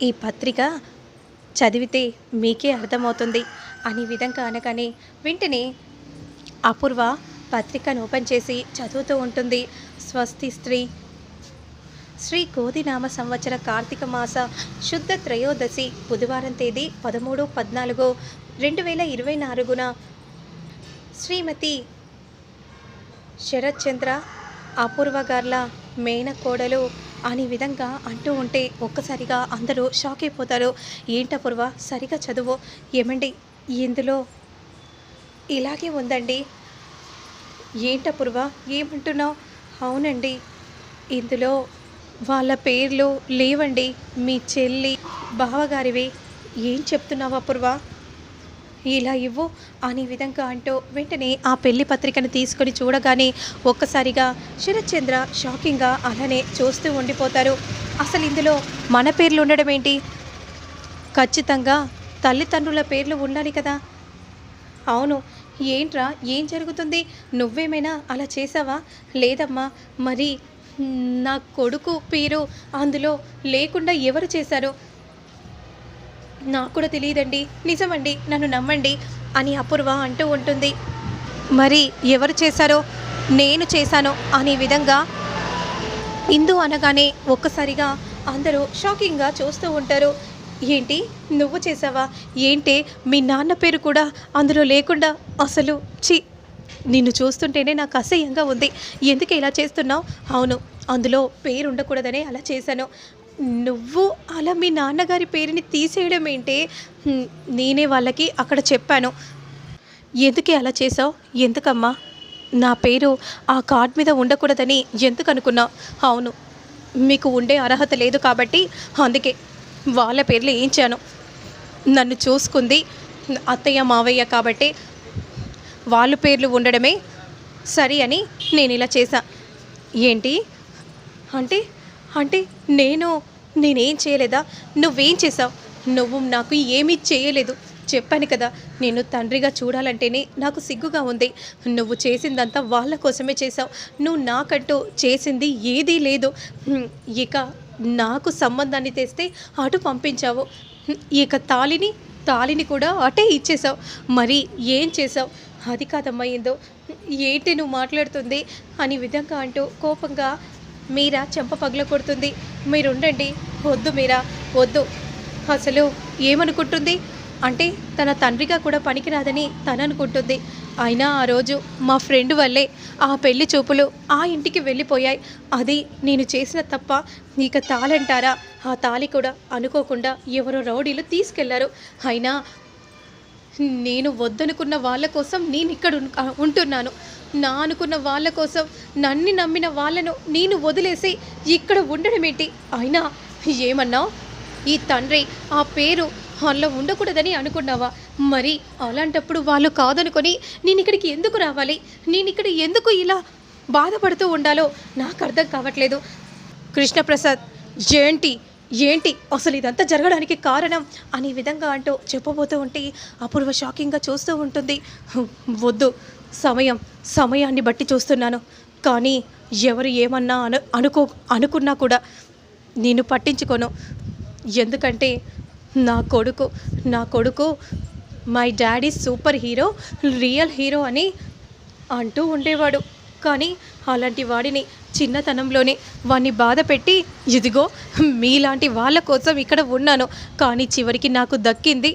ఈ పత్రిక చదివితే మీకే అర్థమవుతుంది అనే విధంగా అనగానే వెంటనే అపూర్వ పత్రికను ఓపెన్ చేసి చదువుతూ ఉంటుంది. స్వస్తి స్త్రీ. శ్రీ కోదినామ సంవత్సర కార్తీక మాస శుద్ధ త్రయోదశి బుధవారం తేదీ పదమూడు పద్నాలుగు రెండు వేల ఇరవై నాలుగున శ్రీమతి శరత్చంద్ర అపూర్వ గార్ల మేనకోడలు అనే విధంగా అంటూ ఉంటే ఒక్కసారిగా అందరూ షాక్ అయిపోతారు. ఏంటపూర్వ సరిగా చదువు. ఏమండి ఇందులో ఇలాగే ఉందండి. ఏంటపూర్వ ఏమంటున్నావు? అవునండి ఇందులో వాళ్ళ పేర్లు లేవండి. మీ చెల్లి బావగారివి. ఏం చెప్తున్నావు అపూర్వ ఇలా ఇవ్వు అనే విధంగా అంటూ వెంటనే ఆ పెళ్ళి పత్రికను తీసుకొని చూడగానే ఒక్కసారిగా శరత్చంద్ర షాకింగ్గా అలానే చూస్తూ ఉండిపోతారు. అసలు ఇందులో మన పేర్లు ఉండడం ఏంటి? ఖచ్చితంగా తల్లిదండ్రుల పేర్లు ఉండాలి కదా. అవును ఏంట్రా ఏం జరుగుతుంది? నువ్వేమైనా అలా చేసావా లేదమ్మా మరి నా కొడుకు పేరు అందులో లేకుండా ఎవరు చేశారు? నాకు కూడా తెలియదండి. నిజమండి నన్ను నమ్మండి అని అపూర్వ అంటూ ఉంటుంది. మరి ఎవరు చేశారో నేను చేశాను అనే విధంగా ఇందు అనగానే ఒక్కసారిగా అందరూ షాకింగ్గా చూస్తూ ఉంటారు. ఏంటి నువ్వు చేసావా ఏంటి మీ నాన్న పేరు కూడా అందులో లేకుండా అసలు చి నిన్ను చూస్తుంటేనే నాకు అసహ్యంగా ఉంది. ఎందుకు ఇలా చేస్తున్నావు? అవును అందులో పేరు ఉండకూడదనే అలా చేశాను. నువ్వు అలా మీ నాన్నగారి పేరుని తీసేయడం ఏంటే? నేనే వాళ్ళకి అక్కడ చెప్పాను. ఎందుకే అలా చేసావు ఎందుకమ్మా? నా పేరు ఆ కార్డ్ మీద ఉండకూడదని ఎందుకు అనుకున్నావు? అవును మీకు ఉండే అర్హత లేదు కాబట్టి అందుకే వాళ్ళ పేర్లు ఏంచాను నన్ను చూసుకుంది అత్తయ్య మావయ్య కాబట్టి వాళ్ళ పేర్లు ఉండడమే సరి అని నేను ఇలా చేశా. ఏంటి? అంటే అంటే నేను నేనేం చేయలేదా? నువ్వేం చేసావు నువ్వు నాకు ఏమీ చేయలేదు. చెప్పాను కదా నేను తండ్రిగా చూడాలంటేనే నాకు సిగ్గుగా ఉంది. నువ్వు చేసిందంతా వాళ్ళ కోసమే చేసావు నువ్వు నాకంటూ చేసింది ఏదీ లేదు. ఇక నాకు సంబంధాన్ని తెస్తే అటు పంపించావు. ఇక తాళిని తాళిని కూడా అటే ఇచ్చేసావు మరి ఏం చేసావు అది కాదమ్మా ఏందో ఏంటి నువ్వు మాట్లాడుతుంది? అని విధంగా అంటూ కోపంగా మీరా చెంప పగల కొడుతుంది మీరుండండి. వద్దు మీరా వద్దు. అసలు ఏమనుకుంటుంది? అంటే తన తండ్రిగా కూడా పనికిరాదని తను అనుకుంటుంది అయినా ఆ రోజు మా ఫ్రెండ్ వల్లే ఆ పెళ్ళి చూపులు ఆ ఇంటికి వెళ్ళిపోయాయి. అది నేను చేసిన తప్ప ఇక తాళంటారా? ఆ తాళి కూడా అనుకోకుండా ఎవరో రౌడీలు తీసుకెళ్ళారు. అయినా నేను వద్దనుకున్న వాళ్ళ కోసం నేను ఇక్కడ ఉంటున్నాను. నా అనుకున్న వాళ్ళ కోసం నన్ను నమ్మిన వాళ్ళను నేను వదిలేసి ఇక్కడ ఉండడం ఏంటి? అయినా ఏమన్నావు? ఈ తండ్రి ఆ పేరు అలా ఉండకూడదని అనుకున్నావా? మరి అలాంటప్పుడు వాళ్ళు కాదనుకొని నేను ఇక్కడికి ఎందుకు రావాలి? నేను ఇక్కడ ఎందుకు ఇలా బాధపడుతూ ఉండాలో నాకు అర్థం కావట్లేదు. కృష్ణప్రసాద్ జయంటి ఏంటి? అసలు ఇదంతా జరగడానికి కారణం? అనే విధంగా అంటూ చెప్పబోతూ ఉంటే అపూర్వ షాకింగ్గా చూస్తూ ఉంటుంది. వద్దు సమయం సమయాన్ని బట్టి చూస్తున్నాను. కానీ ఎవరు ఏమన్నా అను అనుకో అనుకున్నా కూడా నేను పట్టించుకోను. ఎందుకంటే నా కొడుకు నా కొడుకు my daddy superhero real hero అని అంటూ ఉండేవాడు. కానీ అలాంటి వాడిని చిన్నతనంలోనే వాణ్ణి బాధ పెట్టి ఇదిగో మీలాంటి వాళ్ళ కోసం ఇక్కడ ఉన్నాను కానీ చివరికి నాకు దక్కింది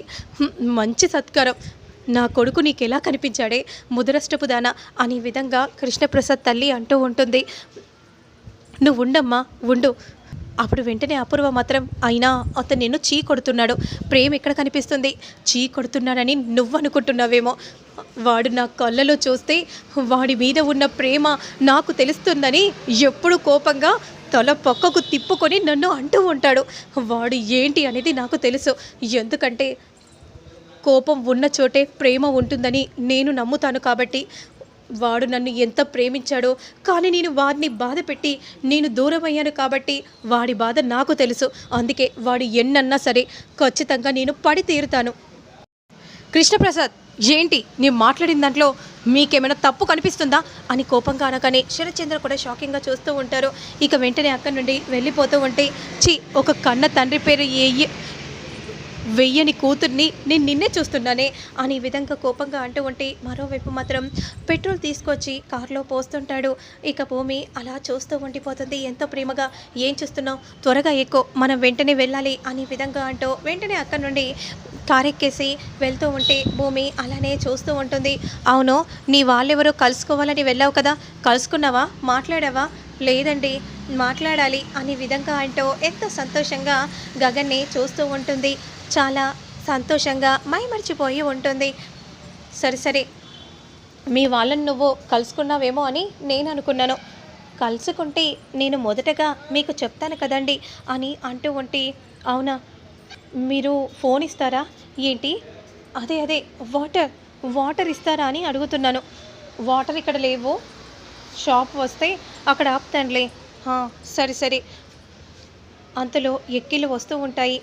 మంచి సత్కారం. నా కొడుకు నీకు ఎలా కనిపించాడే? ముదరష్టపు దాన? అనే విధంగా కృష్ణప్రసాద్ తల్లి అంటూ ఉంటుంది. నువ్వు ఉండమ్మా ఉండు. అప్పుడు వెంటనే అపూర్వ మాత్రం అయినా అతను నిన్ను చీ కొడుతున్నాడు. ప్రేమ ఎక్కడ కనిపిస్తుంది? చీ కొడుతున్నాడని నువ్వు అనుకుంటున్నావేమో వాడు నా కళ్ళలో చూస్తే వాడి మీద ఉన్న ప్రేమ నాకు తెలుస్తుందని ఎప్పుడు కోపంగా తల పక్కకు తిప్పుకొని నన్ను అంటూ ఉంటాడు. వాడు ఏంటి అనేది నాకు తెలుసు. ఎందుకంటే కోపం ఉన్న చోటే ప్రేమ ఉంటుందని నేను నమ్ముతాను కాబట్టి వాడు నన్ను ఎంత ప్రేమించాడో కానీ నేను వాడిని బాధ పెట్టి నేను దూరం అయ్యాను కాబట్టి వాడి బాధ నాకు తెలుసు. అందుకే వాడు ఎన్నన్నా సరే ఖచ్చితంగా నేను పడి తీరుతాను. కృష్ణప్రసాద్ ఏంటి నేను మాట్లాడిన దాంట్లో మీకేమైనా తప్పు కనిపిస్తుందా? అని కోపంగా అనగానే శరత్చంద్ర కూడా షాకింగ్గా చూస్తూ ఉంటారు. ఇక వెంటనే అక్కడి నుండి వెళ్ళిపోతూ ఉంటే చి ఒక కన్న తండ్రి పేరు ఏ వెయ్యని కూతుర్ని నేను నిన్నే చూస్తున్నానే అని విధంగా కోపంగా అంటూ ఉంటే మరోవైపు మాత్రం పెట్రోల్ తీసుకొచ్చి కారులో పోస్తుంటాడు. ఇక భూమి అలా చూస్తూ ఉండిపోతుంది. ఎంతో ప్రేమగా ఏం చూస్తున్నావు? త్వరగా ఎక్కువ మనం వెంటనే వెళ్ళాలి అనే విధంగా అంటూ వెంటనే అక్కడి నుండి కారెక్కేసి వెళ్తూ ఉంటే భూమి అలానే చూస్తూ ఉంటుంది. అవును నీ వాళ్ళెవరో కలుసుకోవాలని వెళ్ళావు కదా? కలుసుకున్నావా? మాట్లాడావా? లేదండి మాట్లాడాలి అనే విధంగా అంటూ ఎంతో సంతోషంగా గగన్ని చూస్తూ ఉంటుంది. చాలా సంతోషంగా మైమర్చిపోయి ఉంటుంది. సరే సరే. మీ వాళ్ళని నువ్వు కలుసుకున్నావేమో అని నేను అనుకున్నాను. కలుసుకుంటే నేను మొదటగా మీకు చెప్తాను కదండి అని అంటూ ఉంటే అవునా? మీరు ఫోన్ ఇస్తారా? ఏంటి? అదే అదే. వాటర్ వాటర్ ఇస్తారా అని అడుగుతున్నాను. వాటర్ ఇక్కడ లేవు. షాప్ వస్తే అక్కడ ఆపుతానులే. సరే సరే. అంతలో ఎక్కిళ్ళు వస్తూ ఉంటాయి.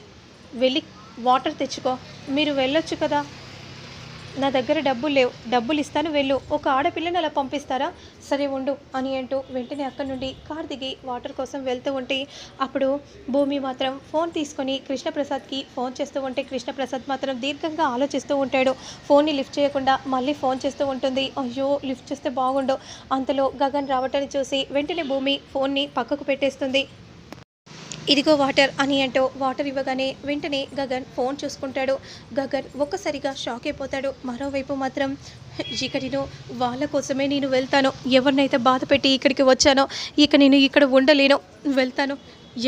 వెళ్ళి వాటర్ తెచ్చుకో. మీరు వెళ్ళొచ్చు కదా. నా దగ్గర డబ్బులు లేవు. డబ్బులు ఇస్తాను వెళ్ళు. ఒక ఆడపిల్లని అలా పంపిస్తారా? సరే ఉండు అని అంటూ వెంటనే అక్కడి నుండి కార్ దిగి వాటర్ కోసం వెళ్తూ ఉంటే అప్పుడు భూమి మాత్రం ఫోన్ తీసుకొని కృష్ణప్రసాద్కి ఫోన్ చేస్తూ ఉంటే కృష్ణప్రసాద్ మాత్రం దీర్ఘంగా ఆలోచిస్తూ ఉంటాడు. ఫోన్ని లిఫ్ట్ చేయకుండా మళ్ళీ ఫోన్ చేస్తూ ఉంటుంది. అయ్యో లిఫ్ట్ చేస్తే బాగుండు. అంతలో గగన్ రావటాన్ని చూసి వెంటనే భూమి ఫోన్ని పక్కకు పెట్టేస్తుంది. ఇదిగో వాటర్ అని అంటూ వాటర్ ఇవ్వగానే వెంటనే గగన్ ఫోన్ చూసుకుంటాడు. గగన్ ఒక్కసారిగా షాక్ అయిపోతాడు. మరోవైపు మాత్రం ఇక నేను వాళ్ళ కోసమే నేను వెళ్తాను. ఎవరినైతే బాధ పెట్టి ఇక్కడికి వచ్చానో ఇక నేను ఇక్కడ ఉండలేను. వెళ్తాను.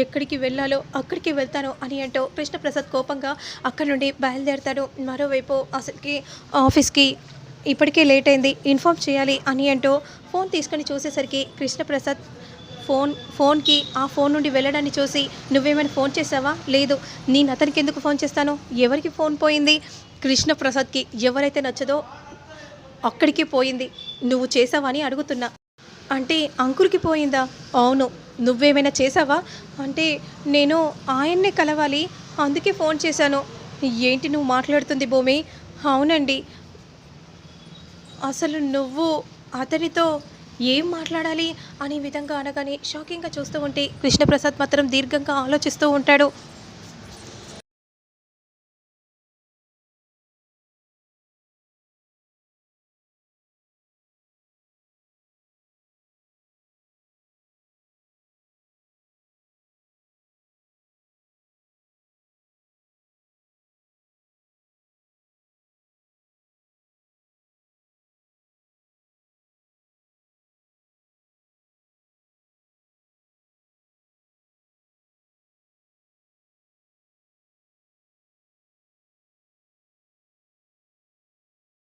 ఎక్కడికి వెళ్ళాలో అక్కడికి వెళ్తాను అని అంటూ కృష్ణప్రసాద్ కోపంగా అక్కడి నుండి బయలుదేరతాడు. మరోవైపు అసలుకి ఆఫీస్కి ఇప్పటికే లేట్ అయింది. ఇన్ఫామ్ చేయాలి అని అంటూ ఫోన్ తీసుకొని చూసేసరికి కృష్ణప్రసాద్ ఫోన్ ఫోన్కి ఆ ఫోన్ నుండి వెళ్ళడాన్ని చూసి నువ్వేమైనా ఫోన్ చేసావా లేదు. నేను అతనికి ఎందుకు ఫోన్ చేస్తాను? ఎవరికి ఫోన్ పోయింది? కృష్ణప్రసాద్కి ఎవరైతే నచ్చదో అక్కడికి పోయింది. నువ్వు చేసావా అని అడుగుతున్నా. అంటే అంకుల్కి పోయిందా? అవును. నువ్వేమైనా చేసావా అంటే నేను ఆయన్నే కలవాలి. అందుకే ఫోన్ చేశాను. ఏంటి నువ్వు మాట్లాడుతుంది భూమి? అవునండి. అసలు నువ్వు అతనితో ఏం మాట్లాడాలి? అనే విధంగా అనగానే షాకింగ్గా చూస్తూ ఉంటే కృష్ణప్రసాద్ మాత్రం దీర్ఘంగా ఆలోచిస్తూ ఉంటాడు.